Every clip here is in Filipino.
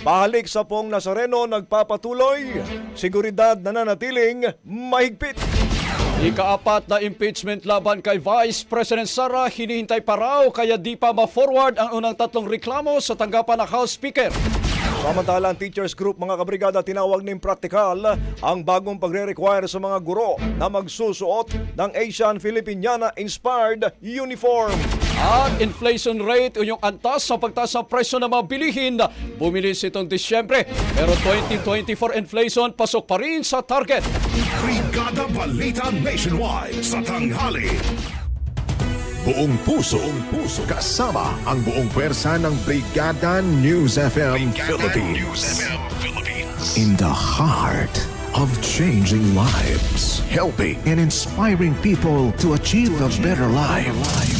Pahalik sa Pong Nazareno nagpapatuloy, seguridad nananatiling mahigpit. Ikaapat na impeachment laban kay Vice President Sara hinihintay pa raw kaya di pa ma-forward ang unang tatlong reklamo sa tanggapan ng House Speaker. Samantala ang teachers group mga kabrigada tinawag ng praktikal ang bagong pagre-require sa mga guro na magsusuot ng Asian Filipiniana inspired uniform. At inflation rate o yung antas sa pagtaas ng presyo ng mga bilihin bumilis itong Disyembre. Pero 2024 inflation pasok pa rin sa target. Brigada Balita Nationwide sa tanghali. Buong puso, buong puso, kasama ang buong pwersa ng Brigada News FM Philippines. In the heart of changing lives, helping and inspiring people to achieve a better life.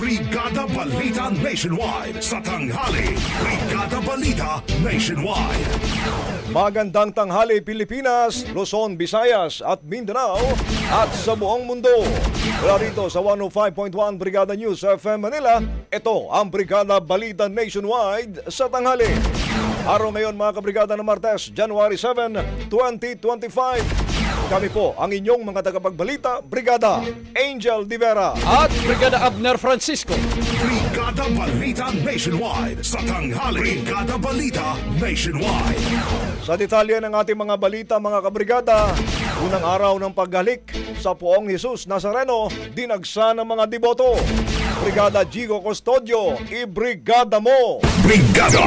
Brigada Balita Nationwide sa tanghali. Brigada Balita Nationwide. Magandang tanghali Pilipinas, Luzon, Visayas at Mindanao at sa buong mundo. Mula rito sa 105.1 Brigada News FM Manila, ito ang Brigada Balita Nationwide sa tanghali. Araw ngayon mga kabrigada ng Martes, January 7, 2025. Kami po ang inyong mga tagapagbalita, Brigada Angel Divera. At Brigada Abner Francisco. Brigada Balita Nationwide sa tanghali. Brigada Balita Nationwide. Sa detalye ng ating mga balita mga kabrigada, unang araw ng paghalik sa Poong Jesus Nazareno, dinagsa ng mga deboto. Brigada Gigo Custodio, ibrigada mo! Brigada.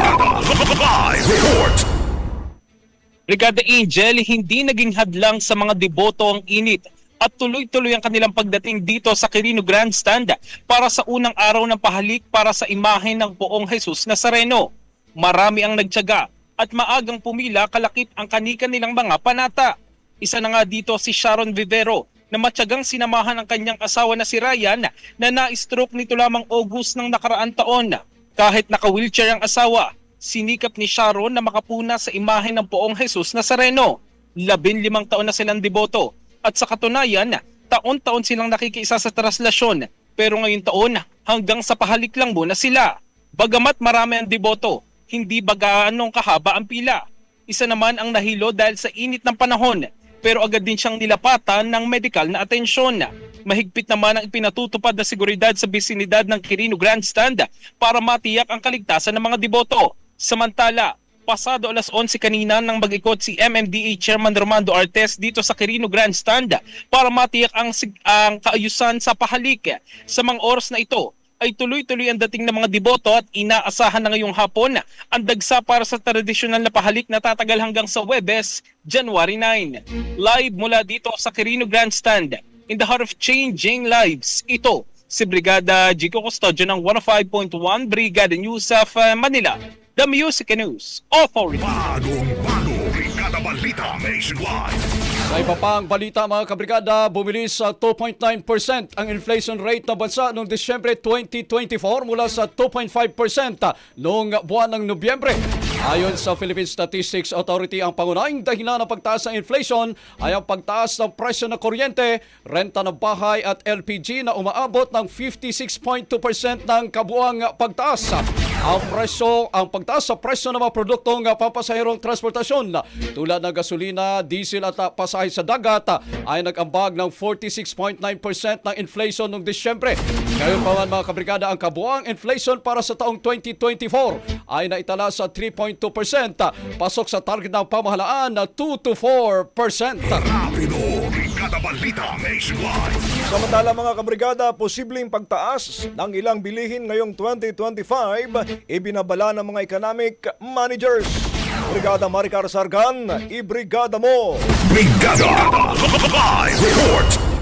Brigada Angel, hindi naging hadlang sa mga deboto ang init at tuloy-tuloy ang kanilang pagdating dito sa Quirino Grandstand para sa unang araw ng pahalik para sa imahe ng poong Jesus Nazareno. Marami ang nagtyaga at maagang pumila kalakip ang kanika nilang mga panata. Isa na nga dito si Sharon Vivero na matyagang sinamahan ang kanyang asawa na si Ryan na na-stroke nito lamang August ng nakaraang taon. Kahit naka-wheelchair ang asawa, sinikap ni Sharon na makapuna sa imahe ng poong Jesus Nazareno. Labin limang taon na silang deboto at sa katunayan, taon-taon silang nakikiisa sa traslasyon pero ngayon taon hanggang sa pahalik lang muna sila. Bagamat marami ang deboto, hindi bagaanong kahaba ang pila. Isa naman ang nahilo dahil sa init ng panahon pero agad din siyang nilapatan ng medikal na atensyon. Mahigpit naman ang ipinatutupad na seguridad sa bisinidad ng Quirino Grandstand para matiyak ang kaligtasan ng mga deboto. Samantala, pasado alas 11 kanina nang mag-ikot si MMDA Chairman Romando Artes dito sa Quirino Grandstand para matiyak ang, ang kaayusan sa pahalik. Sa mga oras na ito, ay tuloy-tuloy ang dating ng mga deboto at inaasahan na ngayong hapon ang dagsa para sa tradisyonal na pahalik na tatagal hanggang sa Webes, January 9. Live mula dito sa Quirino Grandstand, in the heart of changing lives. Ito, si Brigada Jico Custodio ng 105.1 Brigada News of Manila, the Music and News Authority. Bagong bago. balita nationwide. Sa iba pang balita mga kabrigada, bumilis sa 2.9% ang inflation rate ng bansa noong Disyembre 2024 mula sa 2.5% noong buwan ng Nobyembre. Ayon sa Philippine Statistics Authority, ang pangunahing dahilan ng pagtaas ng inflation ay ang pagtaas ng presyo ng kuryente, renta ng bahay at LPG na umaabot ng 56.2% ng kabuang pagtaas. Ang presyo, ang pagtaas sa presyo ng mga produktong pampasahirong transportasyon tulad ng gasolina, diesel at uh, pasahe sa dagat uh, ay nag-ambag ng 46.9% ng inflation noong Disyembre. Ngayon pa man mga kabrigada, ang kabuang inflation para sa taong 2024 ay naitala sa 3.2%, uh, pasok sa target ng pamahalaan na 2 to 4%. Brigada Balita Nationwide. Samantala mga kabrigada, posibleng pagtaas ng ilang bilihin ngayong 2025, ibinabala ng mga economic managers. Brigada Maricar Sargan, ibrigada mo! Brigada Live Report.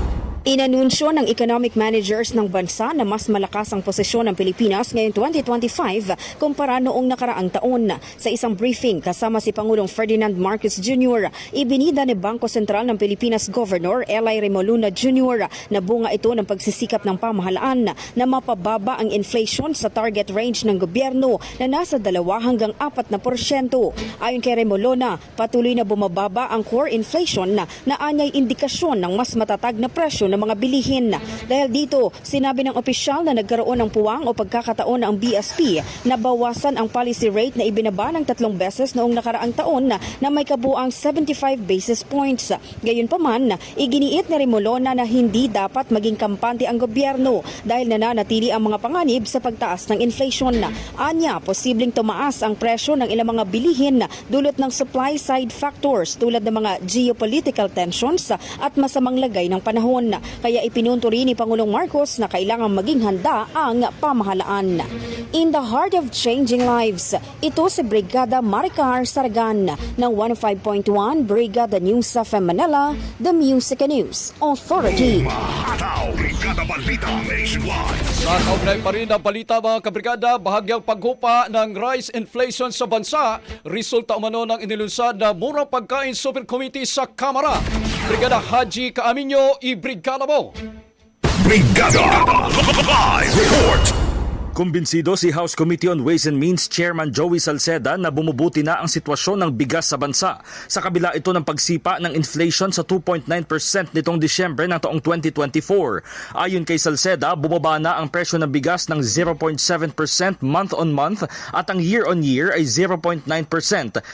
Inanunsyo ng economic managers ng bansa na mas malakas ang posisyon ng Pilipinas ngayong 2025 kumpara noong nakaraang taon. Sa isang briefing kasama si Pangulong Ferdinand Marcos Jr., ibinida ni Bangko Sentral ng Pilipinas Governor Eli Remoluna Jr. na bunga ito ng pagsisikap ng pamahalaan na mapababa ang inflation sa target range ng gobyerno na nasa 2 hanggang 4 na porsyento. Ayon kay Remolona, patuloy na bumababa ang core inflation na naanyay indikasyon ng mas matatag na presyo ng mga bilihin. Dahil dito, sinabi ng opisyal na nagkaroon ng puwang o pagkakataon ng BSP na bawasan ang policy rate na ibinaba ng tatlong beses noong nakaraang taon na, na may kabuang 75 basis points. Gayunpaman, iginiit ni Remolona na hindi dapat maging kampante ang gobyerno dahil nananatili ang mga panganib sa pagtaas ng inflation. Anya, posibleng tumaas ang presyo ng ilang mga bilihin dulot ng supply side factors tulad ng mga geopolitical tensions at masamang lagay ng panahon. Kaya ipinunto rin ni Pangulong Marcos na kailangan maging handa ang pamahalaan. In the heart of changing lives, ito si Brigada Maricar Sargan ng 105.1 Brigada News of Manila, The Music and News Authority. Mahataw, Brigada Balita Nationwide. Sa kaugnay pa rin ng balita mga kabrigada, bahagyang paghupa ng rice inflation sa bansa, resulta umano ng inilunsad na murang pagkain super committee sa Kamara. Brigada Haji Kaaminyo, i-brigada mo! Brigada Live. Kumbinsido si House Committee on Ways and Means Chairman Joey Salceda na bumubuti na ang sitwasyon ng bigas sa bansa. Sa kabila ito ng pagsipa ng inflation sa 2.9% nitong Disyembre ng taong 2024. Ayon kay Salceda, bumaba na ang presyo ng bigas ng 0.7% month on month at ang year on year ay 0.9%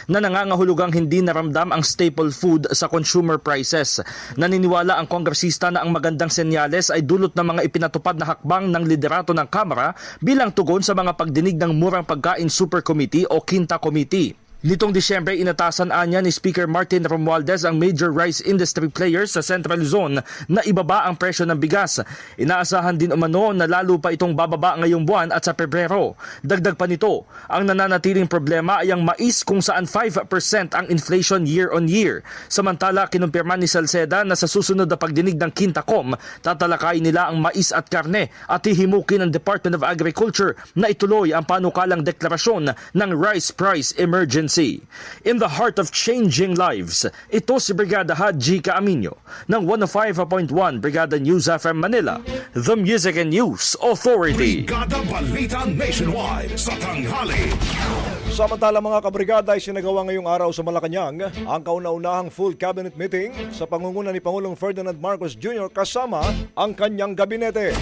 na nangangahulugang hindi naramdam ang staple food sa consumer prices. Naniniwala ang kongresista na ang magandang senyales ay dulot ng mga ipinatupad na hakbang ng liderato ng Kamara bilang tugon sa mga pagdinig ng Murang Pagkain Super Committee o Quinta Committee. Nitong Disyembre, inatasan anya ni Speaker Martin Romualdez ang major rice industry players sa Central Zone na ibaba ang presyo ng bigas. Inaasahan din umano na lalo pa itong bababa ngayong buwan at sa Pebrero. Dagdag pa nito, ang nananatiling problema ay ang mais kung saan 5% ang inflation year on year. Samantala, kinumpirma ni Salceda na sa susunod na pagdinig ng Quintacom, tatalakayin nila ang mais at karne at hihimukin ng Department of Agriculture na ituloy ang panukalang deklarasyon ng rice price emergency. In the heart of changing lives, ito si Brigada Haji Kaaminyo ng 105.1 Brigada News FM Manila, The Music and News Authority. Brigada Balita Nationwide sa tanghali. Samantala mga kabrigada ay sinagawa ngayong araw sa Malacanang ang kauna-unahang full cabinet meeting sa pangunguna ni Pangulong Ferdinand Marcos Jr. kasama ang kanyang gabinete.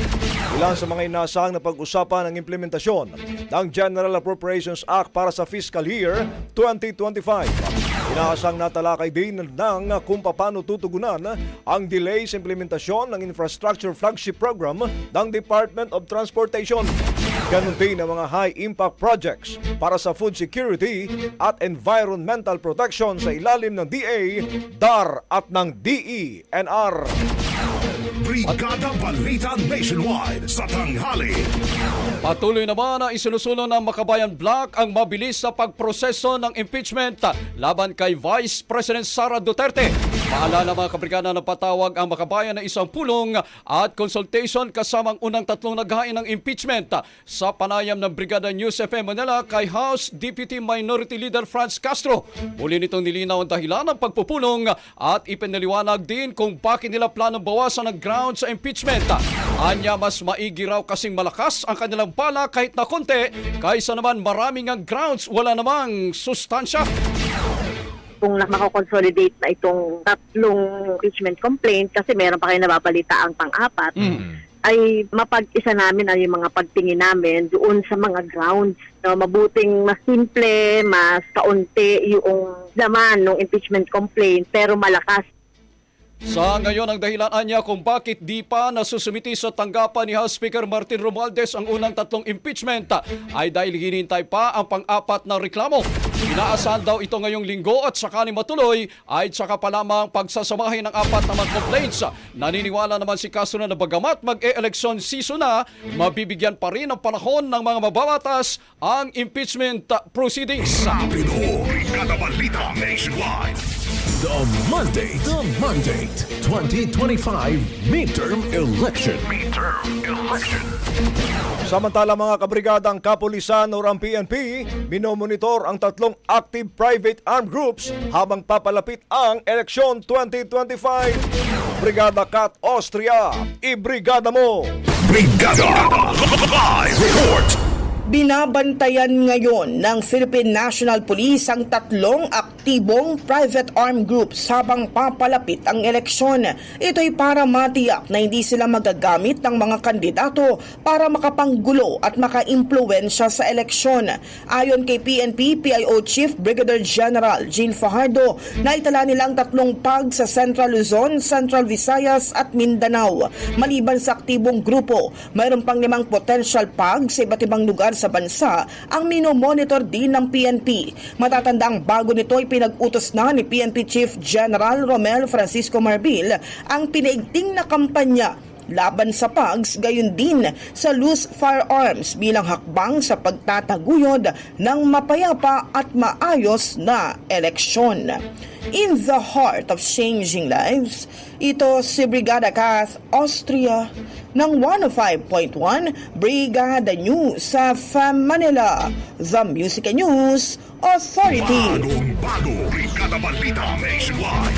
Ilan sa mga inasahang na pag-usapan ang implementasyon ng General Appropriations Act para sa fiscal year 2025. Inaasang natalakay din ng kung paano tutugunan ang delay sa implementasyon ng Infrastructure Flagship Program ng Department of Transportation. Ganon din ang mga high-impact projects para sa food security at environmental protection sa ilalim ng DA, DAR at ng DENR. Brigada Balita Nationwide sa tanghali. Patuloy naman na isinusulong ng Makabayan Black ang mabilis na pagproseso ng impeachment laban kay Vice President Sara Duterte. Paalala mga kabrigada na patawag ang makabayan na isang pulong at consultation kasamang unang tatlong naghain ng impeachment sa panayam ng Brigada News FM Manila kay House Deputy Minority Leader Franz Castro. Muli nitong nilinaw ang dahilan ng pagpupulong at ipinaliwanag din kung bakit nila planong bawasan ang ground sa impeachment. Anya mas maigi raw kasing malakas ang kanilang bala kahit na konti kaysa naman maraming ang grounds wala namang sustansya. Kung na- makakonsolidate na itong tatlong impeachment complaint kasi meron pa kayo nababalita ang pang-apat, ay mapag-isa namin ay yung mga pagtingin namin doon sa mga grounds. No, mabuting mas simple, mas kaunti yung laman ng impeachment complaint pero malakas Sa ngayon ang dahilan niya kung bakit di pa nasusumiti sa tanggapan ni House Speaker Martin Romualdez ang unang tatlong impeachment ay dahil hinintay pa ang pang-apat na reklamo. Inaasahan daw ito ngayong linggo at sakali matuloy ay tsaka pa lamang pagsasamahin ng apat naman complaints. Naniniwala naman si Castro na bagamat mag-e-election season na, mabibigyan pa rin ng panahon ng mga mababatas ang impeachment proceedings. Rapido, Brigada Balita. The Monday, the Monday, 2025 midterm election. Midterm election. Samantala mga kabrigadang kapulisan o ang PNP, minomonitor ang tatlong active private armed groups habang papalapit ang eleksyon 2025. Brigada Kat Austria, ibrigada mo! Brigada Live Report. Binabantayan ngayon ng Philippine National Police ang tatlong aktibong private armed groups habang papalapit ang eleksyon. Ito'y para matiyak na hindi sila magagamit ng mga kandidato para makapanggulo at makaimpluwensya sa eleksyon. Ayon kay PNP PIO Chief Brigadier General Jean Fajardo, naitala nilang tatlong pag sa Central Luzon, Central Visayas at Mindanao. Maliban sa aktibong grupo, mayroon pang limang potential pag sa iba't ibang lugar sa bansa ang minomonitor din ng PNP. Matatandang bago nito ay pinag-utos na ni PNP Chief General Romel Francisco Marbil ang pinaigting na kampanya laban sa PAGS, gayon din sa loose firearms bilang hakbang sa pagtataguyod ng mapayapa at maayos na eleksyon. In the heart of changing lives, ito si Brigada Kath Austria ng 105.1 Brigada News sa FM Manila, The Music and News Authority. Bagong bago, Brigada Balita Nationwide.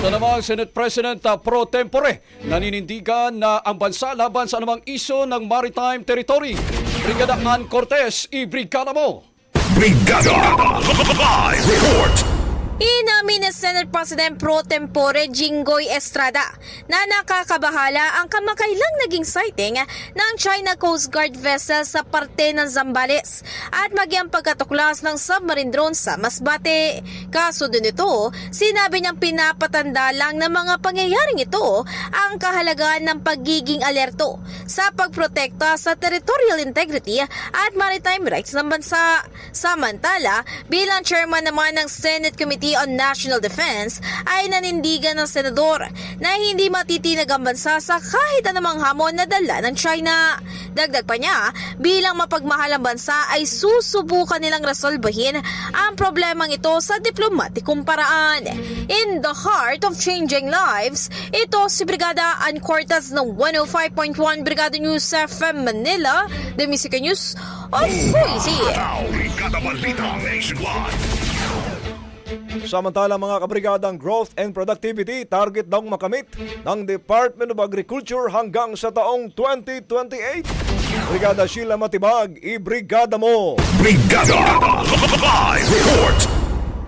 Ito naman, Senate President uh, Pro Tempore, naninindigan na ang bansa laban sa anumang iso ng maritime territory. Brigada Ann Cortez, ibrigada mo! Brigada Live Report. Inamin ni Senate President Pro Tempore Jinggoy Estrada na nakakabahala ang kamakailang naging sighting ng China Coast Guard vessel sa parte ng Zambales at magyang pagkatuklas ng submarine drone sa Masbate. Kaso din ito, sinabi niyang pinapatanda lang ng mga pangyayaring ito ang kahalagaan ng pagiging alerto sa pagprotekta sa territorial integrity at maritime rights ng bansa. Samantala, bilang chairman naman ng Senate Committee on National Defense ay nanindigan ng senador na hindi matitinag ang bansa sa kahit anumang hamon na dala ng China. Dagdag pa niya, bilang mapagmahal ang bansa ay susubukan nilang resolbahin ang problemang ito sa diplomatikong paraan. In the heart of changing lives, ito si Brigada Ann Cortez ng 105.1 Brigada News FM Manila, The Music News Authority. Now, Brigada Balita Nationwide. Samantala mga kabrigadang growth and productivity target daw makamit ng Department of Agriculture hanggang sa taong 2028. Brigada Sheila Matibag, ibrigada mo! Brigada Live Report.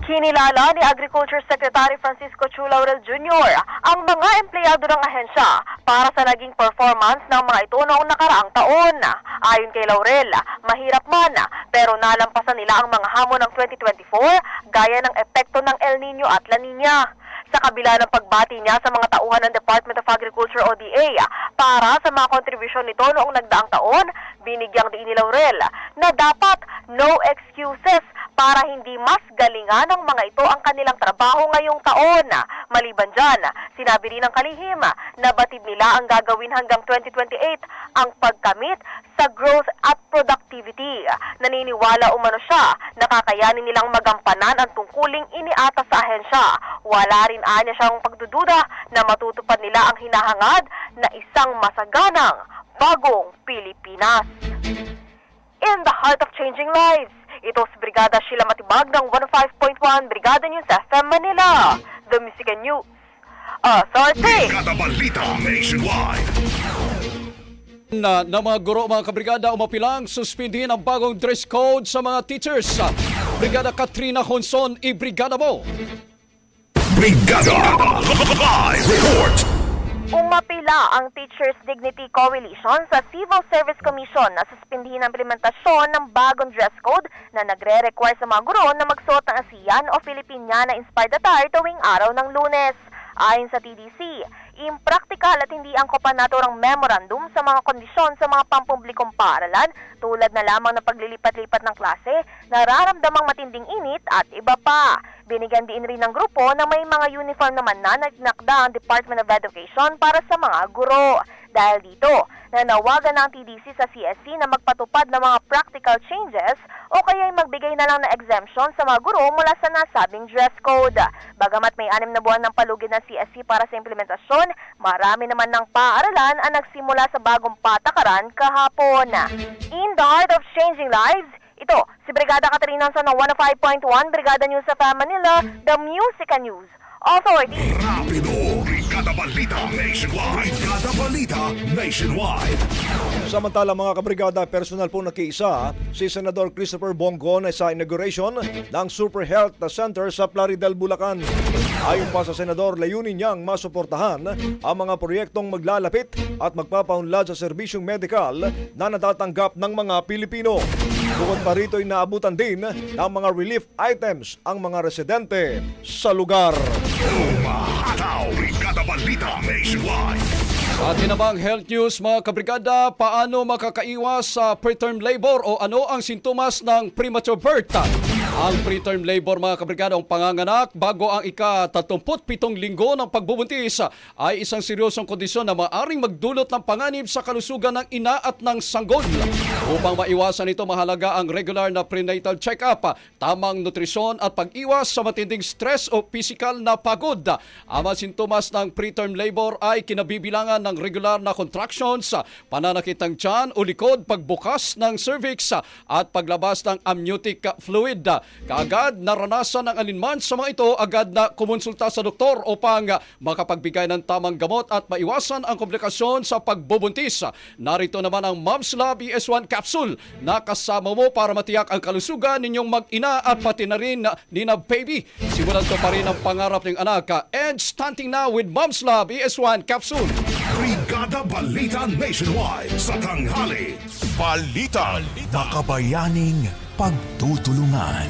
Kinilala ni Agriculture Secretary Francisco Chu Laurel Jr. ang mga empleyado ng ahensya para sa naging performance ng mga ito noong nakaraang taon. Ayon kay Laurel, mahirap man pero nalampasan nila ang mga hamon ng 2024 gaya ng epekto ng El Nino at La Nina. Sa kabila ng pagbati niya sa mga tauhan ng Department of Agriculture ODA para sa mga kontribusyon nito noong nagdaang taon, binigyang diin ni Laurel na dapat no excuses para hindi mas galingan ng mga ito ang kanilang trabaho ngayong taon. Maliban dyan, sinabi rin ng kalihim na batid nila ang gagawin hanggang 2028 ang pagkamit sa growth at productivity. Naniniwala umano siya na kakayanin nilang magampanan ang tungkuling iniata sa ahensya Wala rin anya siyang pagdududa na matutupad nila ang hinahangad na isang masaganang bagong Pilipinas. In the heart of changing lives, ito si Brigada Sheila Matibag ng 105.1 Brigada News FM Manila, The Music and News. Authority! Brigada Balita Nationwide. na, na mga guro, mga kabrigada, umapilang suspindihin ang bagong dress code sa mga teachers. Brigada Katrina Honson, i-brigada mo! Brigada Live Report. Umapila ang Teachers Dignity Coalition sa Civil Service Commission na suspindihin ang implementasyon ng bagong dress code na nagre-require sa mga guro na magsuot ng ASEAN o Filipiniana inspired attire tuwing araw ng lunes. Ayon sa TDC, impraktikal at hindi angkop ang naturang memorandum sa mga kondisyon sa mga pampublikong paaralan tulad na lamang ng paglilipat-lipat ng klase, nararamdamang matinding init at iba pa. Binigyan din rin ng grupo na may mga uniform naman na nagnakda ang Department of Education para sa mga guro. Dahil dito, nanawagan ng TDC sa CSC na magpatupad ng mga practical changes o kaya'y magbigay na lang ng exemption sa mga guro mula sa nasabing dress code. Bagamat may anim na buwan ng palugid ng CSC para sa implementasyon, marami naman ng paaralan ang nagsimula sa bagong patakaran kahapon. In the heart of changing lives, ito, si Brigada Katarina sa ng 105.1 Brigada News sa Manila, The Music News Authority. Rapido. Brigada Balita Nationwide. Brigada Balita Nationwide. Samantala mga kabrigada, personal po nakiisa si Senador Christopher Bongon sa inauguration ng Super Health Center sa Plaridel, Bulacan. Ayon pa sa Senador, layunin niyang masuportahan ang mga proyektong maglalapit at magpapaunlad sa serbisyong medikal na natatanggap ng mga Pilipino. Bukod pa rito ay naabutan din ng mga relief items ang mga residente sa lugar. Umahataw. Balita Nationwide. Sa atin namang health news mga kabrigada, paano makakaiwas sa preterm labor o ano ang sintomas ng premature birth? Ang preterm labor mga kabrigada ang panganganak bago ang ika-37 linggo ng pagbubuntis ay isang seryosong kondisyon na maaring magdulot ng panganib sa kalusugan ng ina at ng sanggol. Upang maiwasan ito, mahalaga ang regular na prenatal check-up, tamang nutrisyon at pag-iwas sa matinding stress o physical na pagod. Ang sintomas ng preterm labor ay kinabibilangan ng regular na contractions, pananakit ng tiyan o likod, pagbukas ng cervix at paglabas ng amniotic fluid. Kaagad naranasan ng alinman sa mga ito, agad na kumonsulta sa doktor upang makapagbigay ng tamang gamot at maiwasan ang komplikasyon sa pagbubuntis. Narito naman ang Mom's Lab ES1 capsule na kasama mo para matiyak ang kalusugan ninyong mag-ina at pati na rin ni na baby. Simulan to pa rin ang pangarap ng anak. And stunting na with Mom's Lab ES1 capsule. Brigada Balita Nationwide sa tanghali. Balita. Makabayaning pagtutulungan.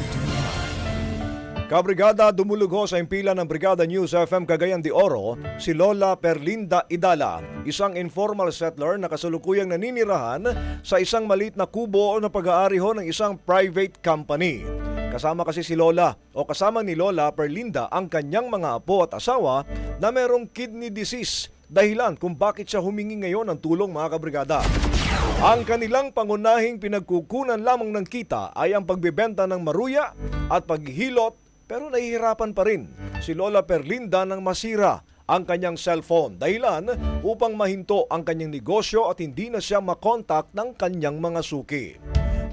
Kabrigada dumulugo sa impila ng Brigada News FM Cagayan de Oro si Lola Perlinda Idala, isang informal settler na kasalukuyang naninirahan sa isang maliit na kubo na pag-aari ho ng isang private company. Kasama kasi si Lola o kasama ni Lola Perlinda ang kanyang mga apo at asawa na merong kidney disease dahilan kung bakit siya humingi ngayon ng tulong mga kabrigada. Ang kanilang pangunahing pinagkukunan lamang ng kita ay ang pagbebenta ng maruya at paghihilot pero nahihirapan pa rin si Lola Perlinda ng masira ang kanyang cellphone dahilan upang mahinto ang kanyang negosyo at hindi na siya makontak ng kanyang mga suki.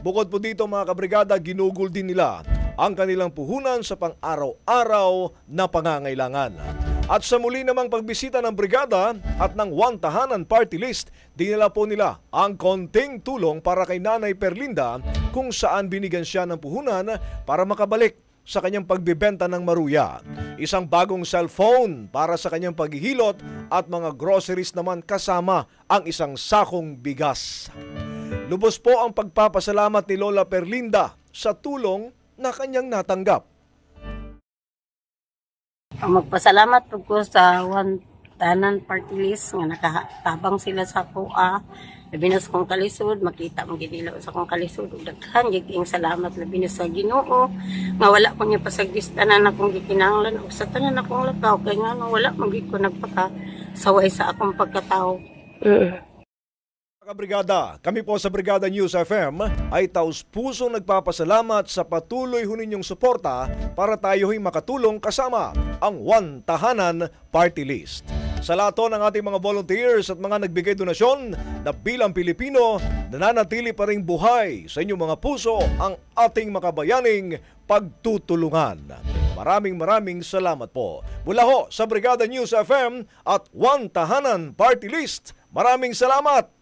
Bukod po dito mga kabrigada, ginugol din nila ang kanilang puhunan sa pang-araw-araw na pangangailangan. At sa muli namang pagbisita ng brigada at ng One Tahanan Party List, dinala po nila ang konting tulong para kay Nanay Perlinda kung saan binigyan siya ng puhunan para makabalik sa kanyang pagbibenta ng maruya. Isang bagong cellphone para sa kanyang paghihilot at mga groceries naman kasama ang isang sakong bigas. Lubos po ang pagpapasalamat ni Lola Perlinda sa tulong na kanyang natanggap. Magpasalamat po ko sa one tanan party list nga nakatabang sila sa kuha. Labi na sa kong kalisod, makita mo ginila sa kong kalisod. Ug Daghan, giging salamat labi na sa ginoo. Nga wala ko niya pasagdis tanan akong gikinanglan. O sa tanan akong lakaw. Kaya nga wala, magig ko nagpaka saway sa akong pagkatao. Kabrigada, kami po sa Brigada News FM ay taus-pusong nagpapasalamat sa patuloy ho ninyong suporta para tayo'y makatulong kasama ang One Tahanan Party List. Sa lahat po ng ating mga volunteers at mga nagbigay donasyon na bilang Pilipino, nananatili pa rin buhay sa inyong mga puso ang ating makabayaning pagtutulungan. Maraming maraming salamat po. Mula ho sa Brigada News FM at One Tahanan Party List, maraming salamat,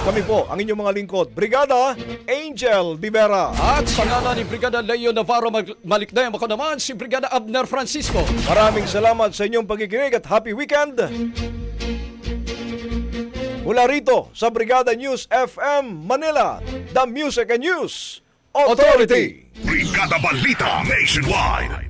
Kami po ang inyong mga lingkod, Brigada Angel Divera. At sa ngala ni Brigada Leo Navarro Mag- Malikdem, ako naman si Brigada Abner Francisco. Maraming salamat sa inyong pagkikinig at happy weekend! Mula rito sa Brigada News FM Manila, the Music and News Authority. Brigada Balita Nationwide.